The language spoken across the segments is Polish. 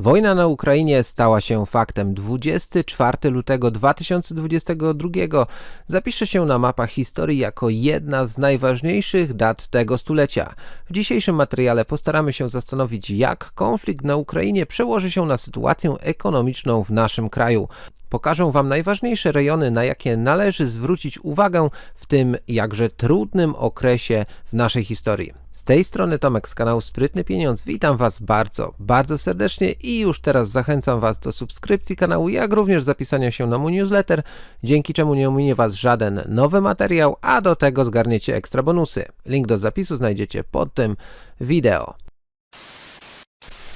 Wojna na Ukrainie stała się faktem. 24 lutego 2022 zapisze się na mapach historii jako jedna z najważniejszych dat tego stulecia. W dzisiejszym materiale postaramy się zastanowić, jak konflikt na Ukrainie przełoży się na sytuację ekonomiczną w naszym kraju. Pokażę Wam najważniejsze rejony, na jakie należy zwrócić uwagę w tym jakże trudnym okresie w naszej historii. Z tej strony Tomek z kanału Sprytny Pieniądz. Witam Was bardzo, bardzo serdecznie i już teraz zachęcam Was do subskrypcji kanału, jak również zapisania się na mój newsletter, dzięki czemu nie ominie Was żaden nowy materiał, a do tego zgarniecie ekstra bonusy. Link do zapisu znajdziecie pod tym wideo.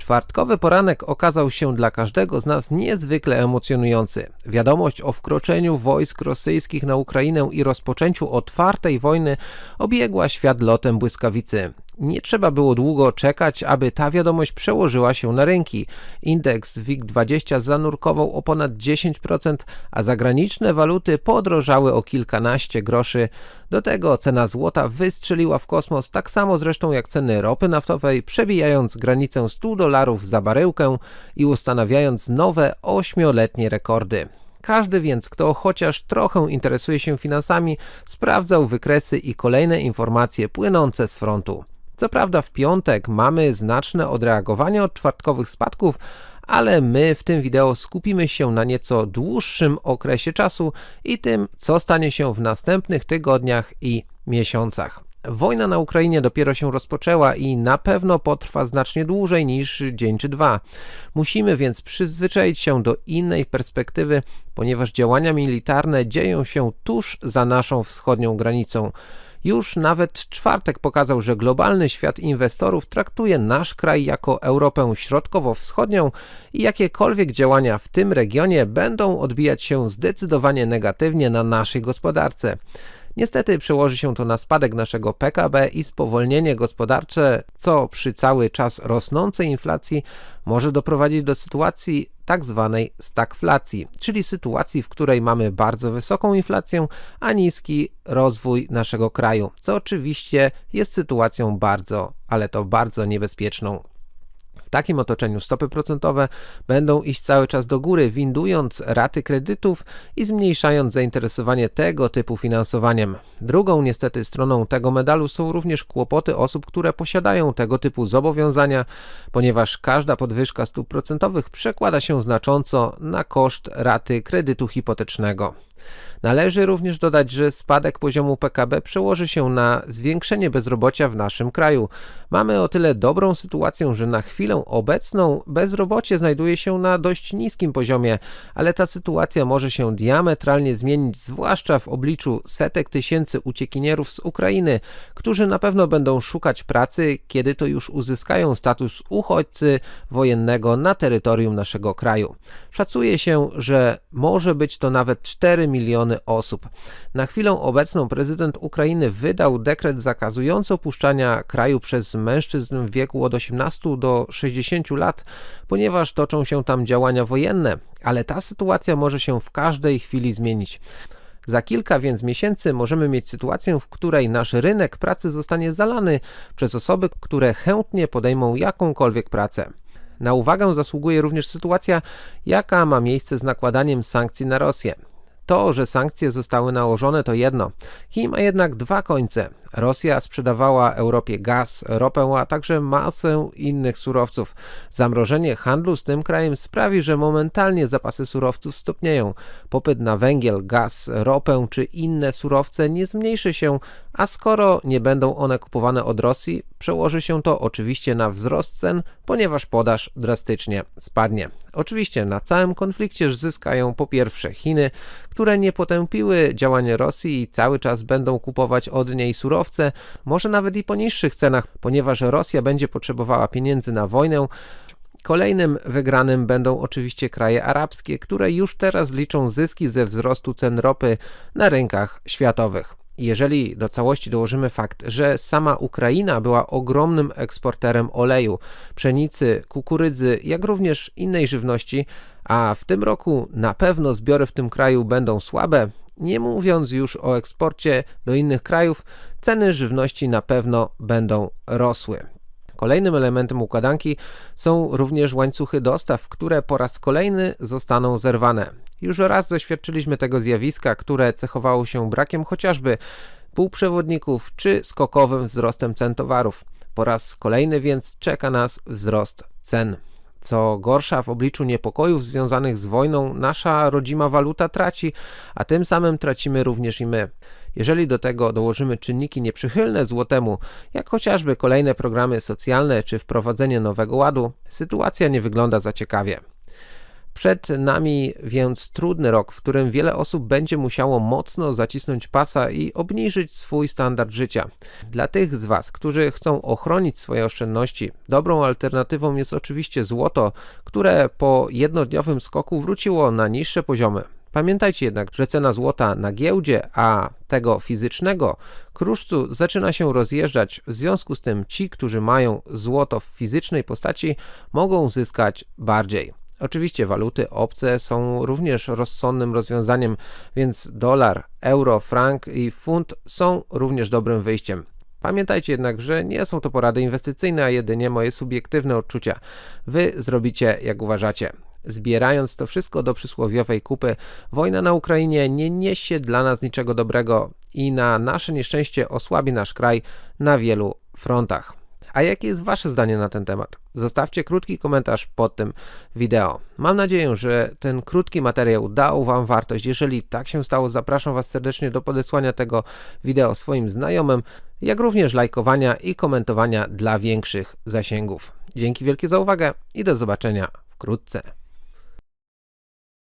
Czwartkowy poranek okazał się dla każdego z nas niezwykle emocjonujący. Wiadomość o wkroczeniu wojsk rosyjskich na Ukrainę i rozpoczęciu otwartej wojny obiegła świat lotem błyskawicy. Nie trzeba było długo czekać, aby ta wiadomość przełożyła się na rynki. Indeks WIG20 zanurkował o ponad 10%, a zagraniczne waluty podrożały o kilkanaście groszy. Do tego cena złota wystrzeliła w kosmos, tak samo zresztą jak ceny ropy naftowej, przebijając granicę 100 dolarów za baryłkę i ustanawiając nowe ośmioletnie rekordy. Każdy więc, kto chociaż trochę interesuje się finansami, sprawdzał wykresy i kolejne informacje płynące z frontu. Co prawda w piątek mamy znaczne odreagowanie od czwartkowych spadków, ale my w tym wideo skupimy się na nieco dłuższym okresie czasu i tym, co stanie się w następnych tygodniach i miesiącach. Wojna na Ukrainie dopiero się rozpoczęła i na pewno potrwa znacznie dłużej niż dzień czy dwa. Musimy więc przyzwyczaić się do innej perspektywy, ponieważ działania militarne dzieją się tuż za naszą wschodnią granicą. Już nawet czwartek pokazał, że globalny świat inwestorów traktuje nasz kraj jako Europę Środkowo-Wschodnią i jakiekolwiek działania w tym regionie będą odbijać się zdecydowanie negatywnie na naszej gospodarce. Niestety przełoży się to na spadek naszego PKB i spowolnienie gospodarcze, co przy cały czas rosnącej inflacji może doprowadzić do sytuacji tak zwanej stagflacji, czyli sytuacji, w której mamy bardzo wysoką inflację, a niski rozwój naszego kraju, co oczywiście jest sytuacją bardzo, ale to bardzo niebezpieczną takim otoczeniu stopy procentowe będą iść cały czas do góry, windując raty kredytów i zmniejszając zainteresowanie tego typu finansowaniem. Drugą niestety stroną tego medalu są również kłopoty osób, które posiadają tego typu zobowiązania, ponieważ każda podwyżka stóp procentowych przekłada się znacząco na koszt raty kredytu hipotecznego. Należy również dodać, że spadek poziomu PKB przełoży się na zwiększenie bezrobocia w naszym kraju. Mamy o tyle dobrą sytuację, że na chwilę obecną bezrobocie znajduje się na dość niskim poziomie, ale ta sytuacja może się diametralnie zmienić, zwłaszcza w obliczu setek tysięcy uciekinierów z Ukrainy, którzy na pewno będą szukać pracy, kiedy to już uzyskają status uchodźcy wojennego na terytorium naszego kraju. Szacuje się, że może być to nawet 4 miliony osób. Na chwilę obecną prezydent Ukrainy wydał dekret zakazujący opuszczania kraju przez mężczyzn w wieku od 18 do 60 lat, ponieważ toczą się tam działania wojenne, ale ta sytuacja może się w każdej chwili zmienić. Za kilka więc miesięcy możemy mieć sytuację, w której nasz rynek pracy zostanie zalany przez osoby, które chętnie podejmą jakąkolwiek pracę. Na uwagę zasługuje również sytuacja, jaka ma miejsce z nakładaniem sankcji na Rosję. To, że sankcje zostały nałożone, to jedno. Kij ma jednak dwa końce. Rosja sprzedawała Europie gaz, ropę, a także masę innych surowców. Zamrożenie handlu z tym krajem sprawi, że momentalnie zapasy surowców stopnieją. Popyt na węgiel, gaz, ropę czy inne surowce nie zmniejszy się, a skoro nie będą one kupowane od Rosji, przełoży się to oczywiście na wzrost cen, ponieważ podaż drastycznie spadnie. Oczywiście na całym konflikcie zyskają po pierwsze Chiny, które nie potępiły działań Rosji i cały czas będą kupować od niej surowce, może nawet i po niższych cenach, ponieważ Rosja będzie potrzebowała pieniędzy na wojnę. Kolejnym wygranym będą oczywiście kraje arabskie, które już teraz liczą zyski ze wzrostu cen ropy na rynkach światowych. Jeżeli do całości dołożymy fakt, że sama Ukraina była ogromnym eksporterem oleju, pszenicy, kukurydzy, jak również innej żywności, a w tym roku na pewno zbiory w tym kraju będą słabe, nie mówiąc już o eksporcie do innych krajów, ceny żywności na pewno będą rosły. Kolejnym elementem układanki są również łańcuchy dostaw, które po raz kolejny zostaną zerwane. Już raz doświadczyliśmy tego zjawiska, które cechowało się brakiem chociażby półprzewodników czy skokowym wzrostem cen towarów. Po raz kolejny więc czeka nas wzrost cen. Co gorsza, w obliczu niepokojów związanych z wojną, nasza rodzima waluta traci, a tym samym tracimy również i my. Jeżeli do tego dołożymy czynniki nieprzychylne złotemu, jak chociażby kolejne programy socjalne czy wprowadzenie nowego ładu, sytuacja nie wygląda za ciekawie. Przed nami więc trudny rok, w którym wiele osób będzie musiało mocno zacisnąć pasa i obniżyć swój standard życia. Dla tych z Was, którzy chcą ochronić swoje oszczędności, dobrą alternatywą jest oczywiście złoto, które po jednodniowym skoku wróciło na niższe poziomy. Pamiętajcie jednak, że cena złota na giełdzie, a tego fizycznego kruszcu zaczyna się rozjeżdżać. W związku z tym ci, którzy mają złoto w fizycznej postaci, mogą zyskać bardziej. Oczywiście waluty obce są również rozsądnym rozwiązaniem, więc dolar, euro, frank i funt są również dobrym wyjściem. Pamiętajcie jednak, że nie są to porady inwestycyjne, a jedynie moje subiektywne odczucia. Wy zrobicie jak uważacie. Zbierając to wszystko do przysłowiowej kupy, wojna na Ukrainie nie niesie dla nas niczego dobrego i na nasze nieszczęście osłabi nasz kraj na wielu frontach. A jakie jest Wasze zdanie na ten temat? Zostawcie krótki komentarz pod tym wideo. Mam nadzieję, że ten krótki materiał dał Wam wartość. Jeżeli tak się stało, zapraszam Was serdecznie do podesłania tego wideo swoim znajomym, jak również lajkowania i komentowania dla większych zasięgów. Dzięki wielkie za uwagę i do zobaczenia wkrótce.